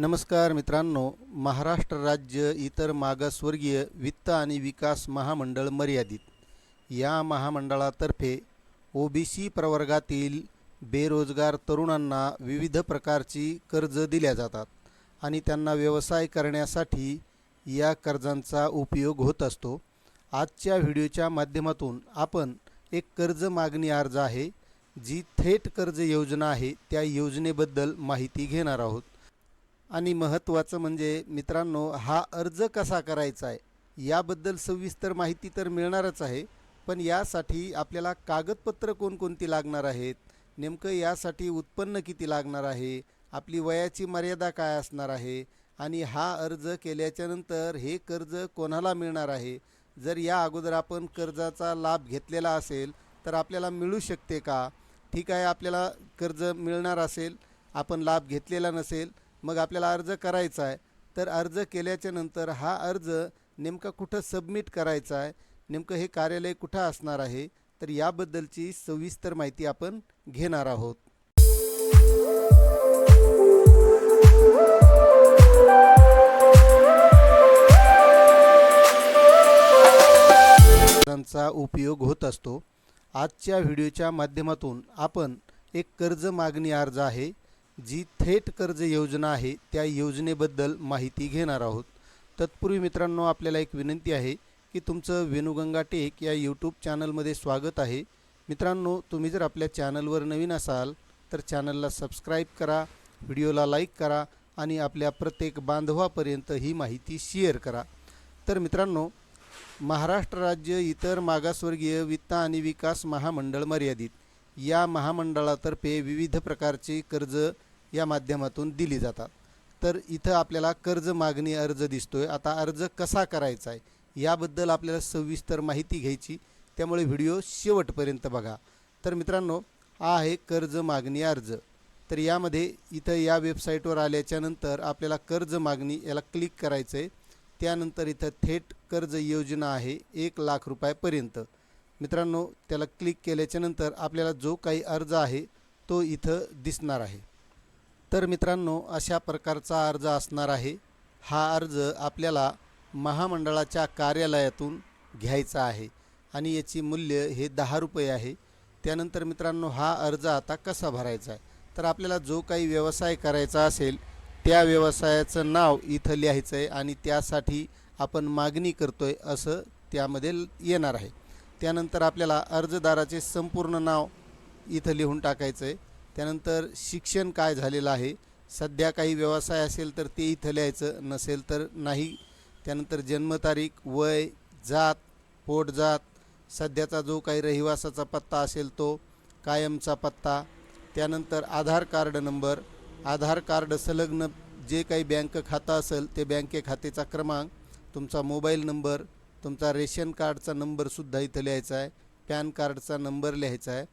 नमस्कार मित्रांनो महाराष्ट्र राज्य इतर मागासवर्गीय वित्त आणि विकास महामंडळ मर्यादित या महामंडळातर्फे ओबीसी प्रवर्गातील बेरोजगार तरुणांना विविध प्रकारची कर्ज दिल्या जातात आणि त्यांना व्यवसाय करण्यासाठी या कर्जांचा उपयोग होत असतो. आजच्या व्हिडिओच्या माध्यमातून आपण एक कर्ज मागणी अर्ज आहे जी थेट कर्ज योजना आहे त्या योजनेबद्दल माहिती घेणार आहोत. आणि महत्त्वाचं म्हणजे मित्रांनो हा अर्ज कसा करायचा आहे? याबद्दल सविस्तर माहिती तर मिळणारच आहे पण यासाठी आपल्याला कागदपत्र कोणकोणती लागणार आहेत? नेमकं यासाठी उत्पन्न किती लागणार आहे? आपली वयाची मर्यादा काय असणार आहे? आणि हा अर्ज केल्याच्यानंतर हे कर्ज कोणाला मिळणार आहे? जर या अगोदर आपण कर्जाचा लाभ घेतलेला असेल तर आपल्याला मिळू शकते का? ठीक आहे आपल्याला कर्ज मिळणार असेल आपण लाभ घेतलेला नसेल मग आपल्याला अर्ज करायचा आहे. तर अर्ज केल्याच्यानंतर हा अर्ज नेमका कुठं सबमिट करायचा आहे नेमकं हे कार्यालय कुठं असणार आहे तर याबद्दलची सविस्तर माहिती आपण घेणार आहोत. चा उपयोग होत असतो. आजच्या व्हिडिओच्या माध्यमातून आपण एक कर्ज मागणी अर्ज आहे जी थेट कर्ज योजना आहे त्या योजनेबद्दल माहिती घेणार आहोत. तत्पूर्वी मित्रांनो आपल्याला एक विनंती आहे की तुमचं वेणुगंगा टेक या यूट्यूब चॅनलमध्ये स्वागत आहे. मित्रांनो तुम्ही जर आपल्या चॅनलवर नवीन असाल तर चॅनलला सबस्क्राईब करा व्हिडिओला लाईक करा आणि आपल्या प्रत्येक बांधवापर्यंत ही माहिती शेअर करा. तर मित्रांनो महाराष्ट्र राज्य इतर मागासवर्गीय वित्त आणि विकास महामंडळ मर्यादित. या महामंडळातर्फे विविध प्रकारचे कर्ज या माध्यमातून दिली जातात. तर इथं आपल्याला कर्ज मागणी अर्ज दिसतोय. आता अर्ज कसा करायचा आहे? याबद्दल आपल्याला सविस्तर माहिती घ्यायची. त्यामुळे व्हिडिओ शेवटपर्यंत बघा. तर मित्रांनो हा आहे कर्ज मागणी अर्ज. तर यामध्ये इथं या वेबसाईटवर आल्याच्यानंतर आपल्याला कर्ज मागणी याला क्लिक करायचं आहे त्यानंतर इथं थेट कर्ज योजना आहे एक लाख रुपयापर्यंत. मित्रांनो त्याला क्लिक केल्याच्यानंतर आपल्याला जो काही अर्ज आहे तो इथं दिसणार आहे. तर मित्रांनो अशा प्रकारचा अर्ज असणार आहे. हा अर्ज आपल्याला महामंडळाच्या कार्यालयातून घ्यायचा आहे आणि याची मूल्य हे दहा रुपये आहे. त्यानंतर मित्रांनो हा अर्ज आता कसा भरायचा आहे? तर आपल्याला जो काही व्यवसाय करायचा असेल त्या व्यवसायाचं नाव इथं लिहायचं आहे आणि त्यासाठी आपण मागणी करतो आहे असं त्यामध्ये येणार आहे. त्यानंतर आपल्याला अर्जदाराचे संपूर्ण नाव इथं लिहून टाकायचं आहे. त्यानंतर शिक्षण काय झालेलं आहे? सध्या काही व्यवसाय असेल तर ते इथं लिहायचं नसेल तर नाही. त्यानंतर जन्मतारीख वय जात पोटजात सध्याचा जो काही रहिवासाचा पत्ता असेल तो कायमचा पत्ता. त्यानंतर Aadhaar card number. Aadhaar card संलग्न जे काही बँक खातं असेल ते बँके खातेचा क्रमांक तुमचा मोबाईल नंबर तुमचा रेशन कार्डचा नंबरसुद्धा इथं लिहायचा आहे. पॅन कार्डचा नंबर लिहायचा आहे.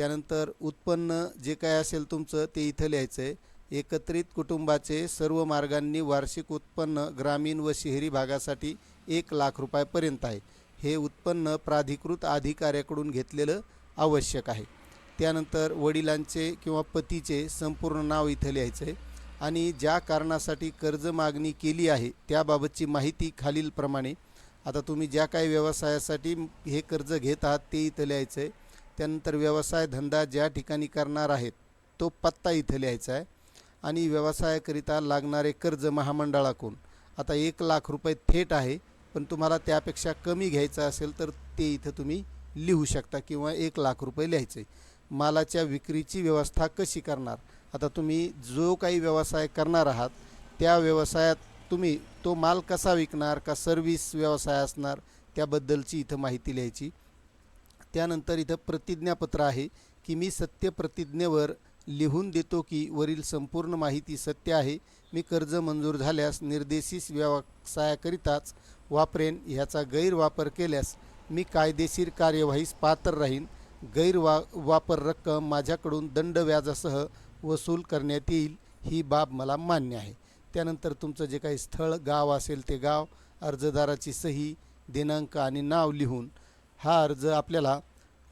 त्यानंतर उत्पन्न जे काय असेल तुमचं ते इथं लिहायचं आहे एकत्रित कुटुंबाचे सर्व मार्गांनी वार्षिक उत्पन्न ग्रामीण व शहरी भागासाठी एक लाख रुपयापर्यंत आहे. हे उत्पन्न प्राधिकृत अधिकाऱ्याकडून घेतलेलं आवश्यक आहे. त्यानंतर वडिलांचे किंवा पतीचे संपूर्ण नाव इथं लिहायचं आहे आणि ज्या कारणासाठी कर्ज मागणी केली आहे त्याबाबतची माहिती खालीलप्रमाणे. आता तुम्ही ज्या काही व्यवसायासाठी हे कर्ज घेत आहात ते इथं लिहायचं आहे त्यानंतर व्यवसाय धंदा ज्या ठिकाणी करणार आहेत तो पत्ता इथं लिहायचा आहे. आणि व्यवसायाकरिता लागणारे कर्ज महामंडळाकडून. आता एक लाख रुपये थेट आहे पण तुम्हाला त्यापेक्षा कमी घ्यायचं असेल तर ते इथं तुम्ही लिहू शकता किंवा एक लाख रुपये लिहायचे. मालाच्या विक्रीची व्यवस्था कशी करणार? आता तुम्ही जो काही व्यवसाय करणार आहात त्या व्यवसायात तुम्ही तो माल कसा विकणार का सर्व्हिस व्यवसाय असणार त्याबद्दलची इथं माहिती लिहायची. त्यानंतर इथं प्रतिज्ञापत्र आहे की मी सत्य प्रतिज्ञेवर लिहून देतो की वरील संपूर्ण माहिती सत्य आहे मी कर्ज मंजूर झाल्यास निर्देशित व्यवसायाकरिताच वापरेन ह्याचा गैरवापर केल्यास मी कायदेशीर कार्यवाहीस पात्र राहीन. गैरवा वापर रक्कम माझ्याकडून दंड व्याजासह वसूल करण्यात येईल ही बाब मला मान्य आहे. त्यानंतर तुमचं जे काही स्थळ गाव असेल ते गाव अर्जदाराची सही दिनांक आणि नाव लिहून हा अर्ज आपल्याला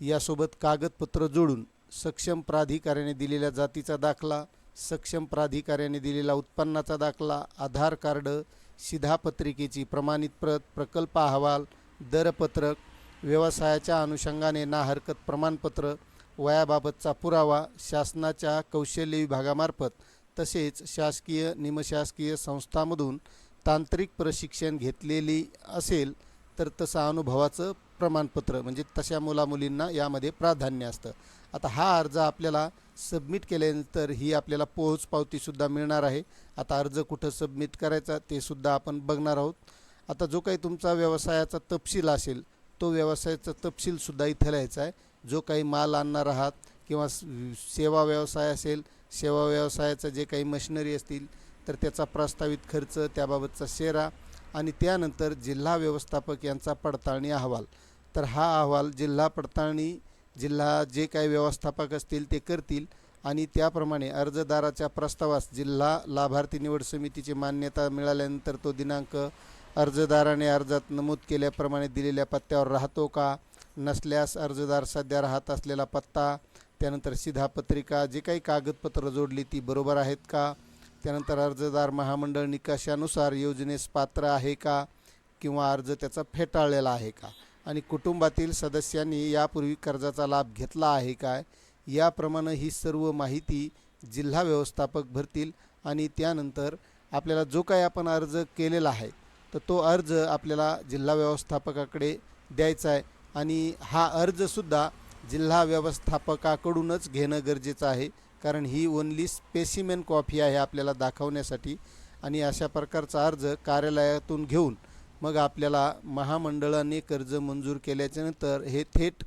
यासोबत कागदपत्र जोडून सक्षम प्राधिकाऱ्याने दिलेल्या जातीचा दाखला सक्षम प्राधिकाऱ्याने दिलेला उत्पन्नाचा दाखला आधार कार्ड शिधापत्रिकेची प्रमाणित प्रत प्रकल्प अहवाल दरपत्रक व्यवसायाच्या अनुषंगाने ना हरकत प्रमाणपत्र वयाबाबतचा पुरावा शासनाच्या कौशल्य विभागामार्फत तसेच शासकीय निमशासकीय संस्थांमधून तांत्रिक प्रशिक्षण घेतलेली असेल तर तसं अनुभवाचं प्रमाणपत्र म्हणजे तशा मुलामुलींना यामध्ये प्राधान्य असतं. आता हा अर्ज आपल्याला सबमिट केल्यानंतर ही आपल्याला पोहोच पावतीसुद्धा मिळणार आहे. आता अर्ज कुठं सबमिट करायचा ते सुद्धा आपण बघणार आहोत. आता जो काही तुमचा व्यवसायाचा तपशील असेल तो व्यवसायाचा तपशीलसुद्धा इथं लिहायचा आहे. जो काही माल आणणार आहात किंवा सेवा व्यवसाय असेल सेवा व्यवसायाचं जे काही मशिनरी असतील तर त्याचा प्रस्तावित खर्च त्याबाबतचा शेरा आणि त्यानंतर जिल्हा व्यवस्थापक यांचा पडताळणी अहवाल. तर हा अहवाल जिल्हा पडताळणी जिल्हा जे काही व्यवस्थापक असतील ते करतील आणि त्याप्रमाणे अर्जदाराच्या प्रस्तावास जिल्हा लाभार्थी निवड समितीची मान्यता मिळाल्यानंतर तो दिनांक अर्जदाराने अर्जात नमूद केल्याप्रमाणे दिलेल्या पत्त्यावर राहतो का? नसल्यास अर्जदार सध्या राहत असलेला पत्ता त्यानंतर शिधापत्रिका जे काही कागदपत्र जोडली ती बरोबर आहेत का? त्यानंतर अर्जदार महामंडळ निकषानुसार योजनेस पात्र आहे का? किंवा अर्ज त्याचा फेटाळलेला आहे का? आणि कुटुंबातील सदस्यांनी यापूर्वी कर्जाचा लाभ घेतला आहे काय? याप्रमाणे ही सर्व माहिती जिल्हा व्यवस्थापक भरतील आणि त्यानंतर आपल्याला जो काही आपण अर्ज केलेला आहे तर तो अर्ज आपल्याला जिल्हा व्यवस्थापकाकडे द्यायचा आहे. आणि हा अर्जसुद्धा जिल्हा व्यवस्थापकाकडूनच घेणं गरजेचं आहे कारण ही ओनली स्पेसिमेन कॉफी आहे आपल्याला दाखवण्यासाठी. आणि अशा प्रकारचा अर्ज कार्यालयातून घेऊन मग आपल्याला महामंडळाने कर्ज मंजूर केल्याच्यानंतर हे थेट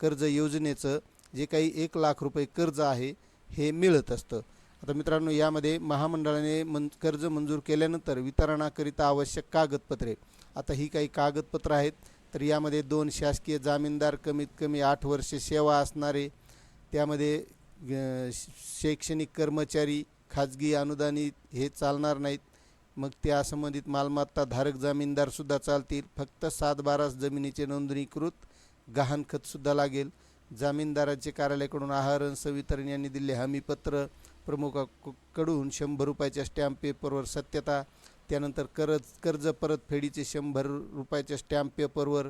कर्ज योजनेचं जे काही एक लाख रुपये कर्ज आहे हे मिळत असतं. आता मित्रांनो यामध्ये महामंडळाने मन कर्ज मंजूर केल्यानंतर वितरणाकरिता आवश्यक कागदपत्रे. आता ही काही कागदपत्रं आहेत तर यामध्ये दोन शासकीय जामीनदार कमीत कमी आठ वर्षे सेवा असणारे त्यामध्ये शैक्षणिक कर्मचारी खाजगी अनुदानित हे चालणार नाहीत. मग त्या संबंधित मालमत्ता धारक जामीनदारसुद्धा चालतील. फक्त सातबाराच जमिनीचे नोंदणीकृत गहाणखतसुद्धा लागेल. जामीनदाराचे कार्यालयाकडून आहारण सवितरण यांनी दिले हमीपत्र प्रमुखाकडून शंभर रुपयाच्या स्टॅम्प पेपरवर सत्यता त्यानंतर कर्ज कर्ज परतफेडीचे शंभर रुपयाच्या स्टॅम्प पेपरवर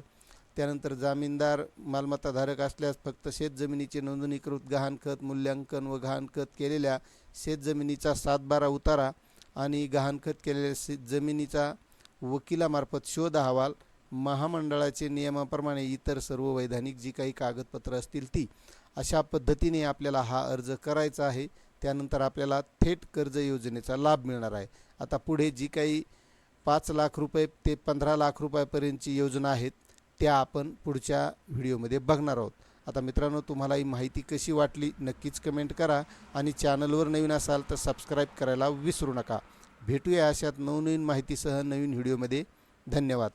त्यानंतर जामीनदार मालमत्ताधारक असल्यास फक्त शेतजमिनीचे नोंदणीकृत गहाणखत मूल्यांकन व गहाणखत केलेल्या शेतजमिनीचा सातबारा उतारा आणि गहाणखत केलेल्या जमिनीचा वकिलामार्फत शोध अहवाल महामंडळाचे नियमाप्रमाणे इतर सर्व वैधानिक जी काही कागदपत्रं असतील ती अशा पद्धतीने आपल्याला हा अर्ज करायचा आहे. त्यानंतर आपल्याला थेट कर्ज योजनेचा लाभ मिळणार आहे. आता पुढे जी काही पाच लाख रुपये ते पंधरा लाख रुपयापर्यंतची योजना आहेत त्या आपण पुढच्या व्हिडिओमध्ये बघणार आहोत. आता मित्रांनो तुम्हाला ही माहिती कशी वाटली नक्कीच कमेंट करा आणि चॅनलवर नवीन असाल तर सबस्क्राईब करायला विसरू नका. भेटूया अशात नवनवीन माहितीसह नवीन व्हिडिओमध्ये धन्यवाद.